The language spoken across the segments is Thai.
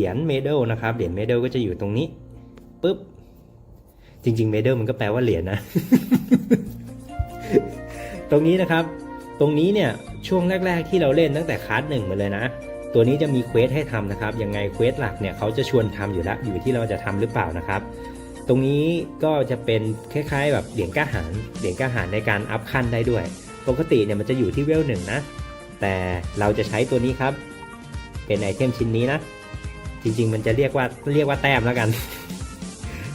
เหรียญเมดัลนะครับ เหรียญเมดัลก็จะอยู่ตรงนี้ปุ๊บ จริงๆเมดัลมันก็แปลว่าเหรียญนะ ตรงนี้นะครับ ตรงนี้เนี่ยช่วงแรก ๆ ที่เราเล่นตั้งแต่คลาสหนึ่งมาเลยนะ ตัวนี้จะมีเควสให้ทำนะครับ ยังไงเควสหลักเนี่ยเขาจะชวนทำอยู่แล้วอยู่ที่เราจะทำหรือเปล่านะครับ ตรงนี้ก็จะเป็นคล้ายๆ แบบเหรียญกล้าหาญเหรียญกล้าหาญในการอัพขั้นได้ด้วย ปกติเนี่ยมันจะอยู่ที่เวลหนึ่งนะ แต่เราจะใช้ตัวนี้ครับ เป็นไอเทมชิ้นนี้นะ ริง ๆ มันจะเรียกว่าเรียกว่าแต้มแล้วกัน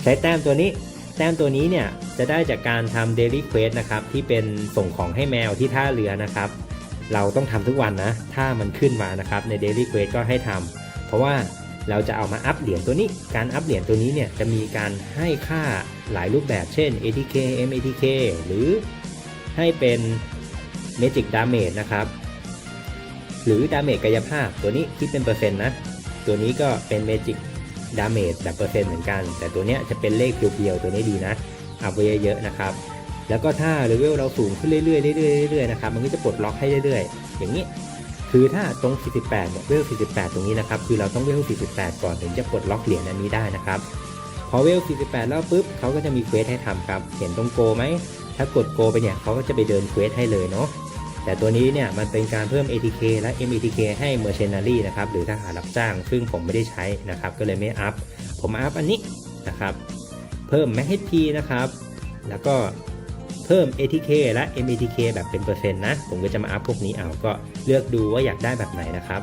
ใช้แต้มตัวนี้ แต้มตัวนี้เนี่ยจะได้จากการทำ Daily Quest นะครับ ที่เป็นส่งของให้แมวที่ท่าเรือนะครับ เราต้องทำทุกวันนะ ถ้ามันขึ้นมานะครับใน Daily Quest ก็ให้ทำเพราะว่าเราจะเอามาอัพเหรียญตัวนี้ การอัพเหรียญตัวนี้เนี่ยจะมีการให้ค่าหลายรูปแบบเช่น ATK MATK หรือให้เป็น Magic Damage นะครับ หรือ Damage กายภาพตัวนี้คิดเป็นเปอร์เซ็นต์นะ ตัวนี้ก็เป็น Magic Damage แบบเปอร์เซ็นต์เหมือนกัน แต่ตัวเนี้ยจะเป็นเลขเพียวๆตัวนี้ดีนะอัพไว้เยอะๆนะครับ แล้วก็ถ้าเลเวลเราสูงขึ้นเรื่อยๆเรื่อยๆเรื่อยๆนะครับมันก็จะปลดล็อกให้เรื่อยๆ อย่างนี้คือถ้าตรง 48 เนี่ยเวล 48 ตรงนี้นะครับ คือเราต้องเวล 48 ก่อนถึงจะปลดล็อกเหรียญอันนี้ได้นะครับ พอเวล 48 แล้วปุ๊บเขาก็จะมีเควสให้ทำครับ เห็นตรงโกไหม ถ้ากดโกไปเนี่ยเขาก็จะไปเดินเควสให้เลยเนาะ แต่ตัวนี้เนี่ยมันเป็นการเพิ่ม ATK และ MATK ให้ Mercenary นะครับหรือทหารรับจ้าง ซึ่งผมไม่ได้ใช้นะครับก็เลยไม่อัพ ผมอัพอันนี้นะครับเพิ่ม Max HP นะครับแล้วก็เพิ่ม ATK และ MATK แบบเป็นเปอร์เซ็นต์นะ ผมก็จะมาอัพพวกนี้เอาก็เลือกดูว่าอยากได้แบบไหนนะครับ